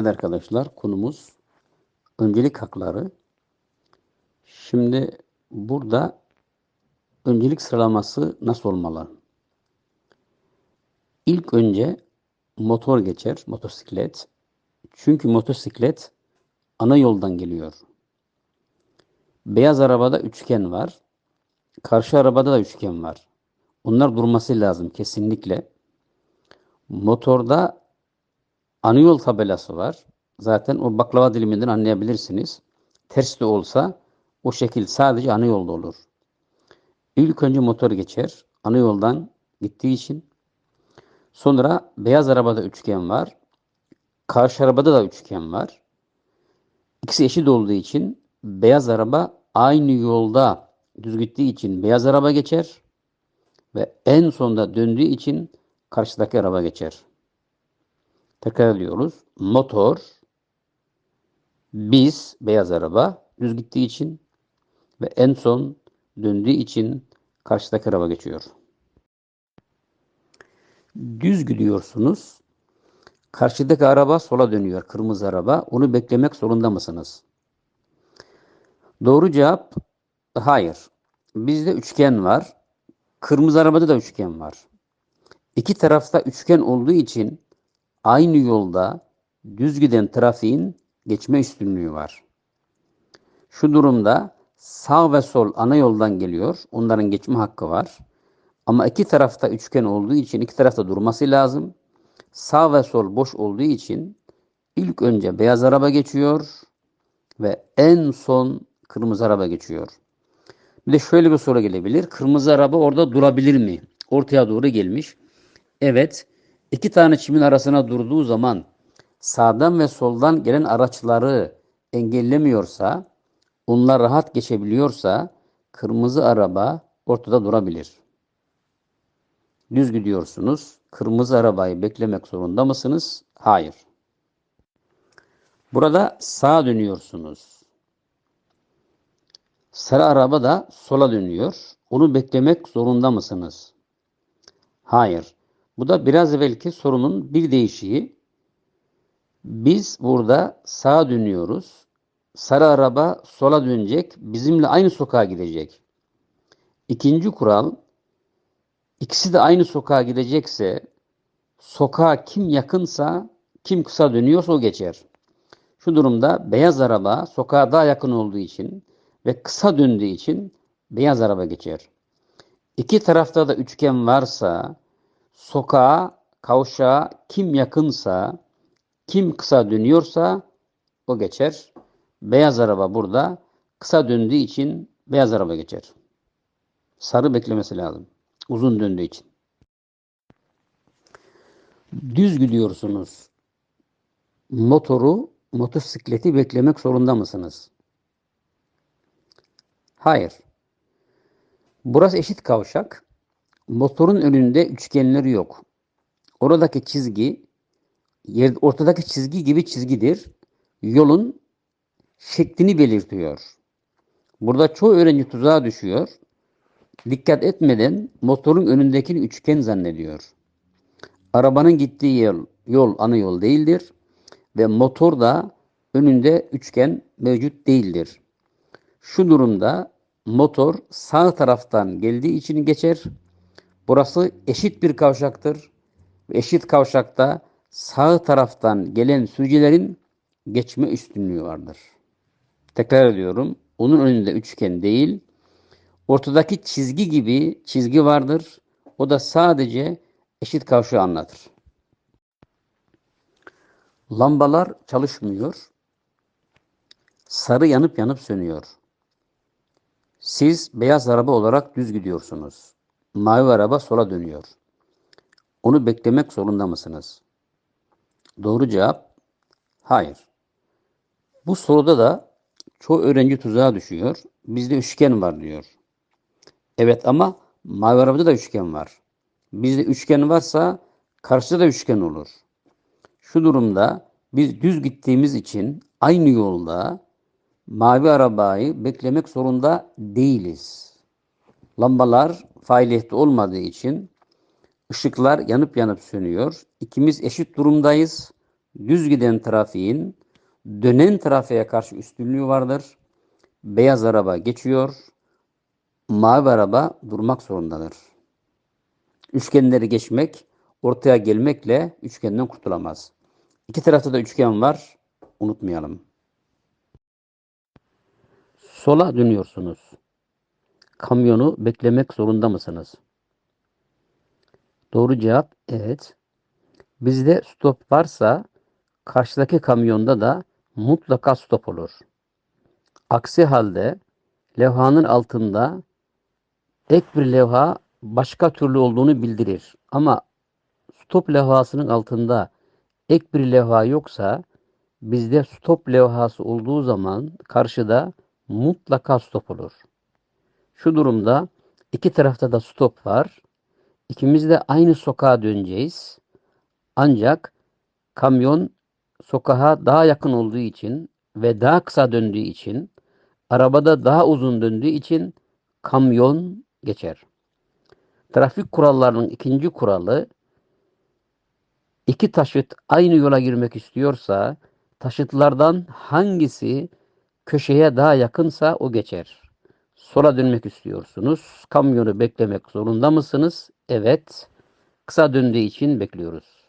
Evet arkadaşlar konumuz öncelik hakları. Şimdi burada öncelik sıralaması nasıl olmalı? İlk önce motor geçer, motosiklet. Çünkü motosiklet ana yoldan geliyor. Beyaz arabada üçgen var. Karşı arabada da üçgen var. Onlar durması lazım kesinlikle. Motorda ana yol tabelası var. Zaten o baklava diliminden anlayabilirsiniz. Ters de olsa o şekil sadece ana yolda olur. İlk önce motor geçer. Ana yoldan gittiği için. Sonra beyaz arabada üçgen var. Karşı arabada da üçgen var. İkisi eşit olduğu için beyaz araba aynı yolda düz gittiği için beyaz araba geçer ve en sonda döndüğü için karşıdaki araba geçer. Tekrar ediyoruz. Motor, biz, beyaz araba düz gittiği için ve en son döndüğü için karşıdaki araba geçiyor. Düz gidiyorsunuz. Karşıdaki araba sola dönüyor. Kırmızı araba. Onu beklemek zorunda mısınız? Doğru cevap hayır. Bizde üçgen var. Kırmızı arabada da üçgen var. İki tarafta üçgen olduğu için aynı yolda düz giden trafiğin geçme üstünlüğü var. Şu durumda sağ ve sol ana yoldan geliyor. Onların geçme hakkı var. Ama iki tarafta üçgen olduğu için iki tarafta durması lazım. Sağ ve sol boş olduğu için ilk önce beyaz araba geçiyor ve en son kırmızı araba geçiyor. Bir de şöyle bir soru gelebilir. Kırmızı araba orada durabilir mi? Ortaya doğru gelmiş. Evet. İki tane çimin arasına durduğu zaman sağdan ve soldan gelen araçları engellemiyorsa, onlar rahat geçebiliyorsa kırmızı araba ortada durabilir. Düz gidiyorsunuz. Kırmızı arabayı beklemek zorunda mısınız? Hayır. Burada sağa dönüyorsunuz. Sarı araba da sola dönüyor. Onu beklemek zorunda mısınız? Hayır. Bu da biraz evvelki sorunun bir değişiği. Biz burada sağa dönüyoruz. Sarı araba sola dönecek. Bizimle aynı sokağa gidecek. İkinci kural ikisi de aynı sokağa gidecekse sokağa kim yakınsa kim kısa dönüyorsa o geçer. Şu durumda beyaz araba sokağa daha yakın olduğu için ve kısa döndüğü için beyaz araba geçer. İki tarafta da üçgen varsa sokağa, kavşağa kim yakınsa, kim kısa dönüyorsa o geçer. Beyaz araba burada kısa döndüğü için beyaz araba geçer. Sarı beklemesi lazım. Uzun döndüğü için. Düz gidiyorsunuz. Motoru, motosikleti beklemek zorunda mısınız? Hayır. Burası eşit kavşak. Motorun önünde üçgenleri yok. Oradaki çizgi yer, ortadaki çizgi gibi çizgidir. Yolun şeklini belirtiyor. Burada çoğu öğrenci tuzağa düşüyor. Dikkat etmeden motorun önündekini üçgen zannediyor. Arabanın gittiği yol, yol ana yol değildir ve motor da önünde üçgen mevcut değildir. Şu durumda motor sağ taraftan geldiği için geçer. Burası eşit bir kavşaktır. Eşit kavşakta sağ taraftan gelen sürücülerin geçme üstünlüğü vardır. Tekrar ediyorum. Onun önünde üçgen değil. Ortadaki çizgi gibi çizgi vardır. O da sadece eşit kavşağı anlatır. Lambalar çalışmıyor. Sarı yanıp yanıp sönüyor. Siz beyaz araba olarak düz gidiyorsunuz. Mavi araba sola dönüyor. Onu beklemek zorunda mısınız? Doğru cevap hayır. Bu soruda da çoğu öğrenci tuzağa düşüyor. Bizde üçgen var diyor. Evet ama mavi arabada da üçgen var. Bizde üçgen varsa karşıda da üçgen olur. Şu durumda biz düz gittiğimiz için aynı yolda mavi arabayı beklemek zorunda değiliz. Lambalar faaliyette olmadığı için ışıklar yanıp yanıp sönüyor. İkimiz eşit durumdayız. düz giden trafiğin dönen trafiğe karşı üstünlüğü vardır. Beyaz araba geçiyor, mavi araba durmak zorundadır. Üçgenleri geçmek, ortaya gelmekle üçgenden kurtulamaz. İki tarafta da üçgen var, unutmayalım. Sola dönüyorsunuz. Kamyonu beklemek zorunda mısınız? Doğru cevap evet. Bizde stop varsa karşıdaki kamyonda da mutlaka stop olur. Aksi halde levhanın altında ek bir levha başka türlü olduğunu bildirir. Ama stop levhasının altında ek bir levha yoksa bizde stop levhası olduğu zaman karşıda mutlaka stop olur. Şu durumda iki tarafta da stop var. İkimiz de aynı sokağa döneceğiz. Ancak kamyon sokağa daha yakın olduğu için ve daha kısa döndüğü için arabada daha uzun döndüğü için kamyon geçer. Trafik kurallarının ikinci kuralı iki taşıt aynı yola girmek istiyorsa taşıtlardan hangisi köşeye daha yakınsa o geçer. Sola dönmek istiyorsunuz. Kamyonu beklemek zorunda mısınız? Evet. Kısa döndüğü için bekliyoruz.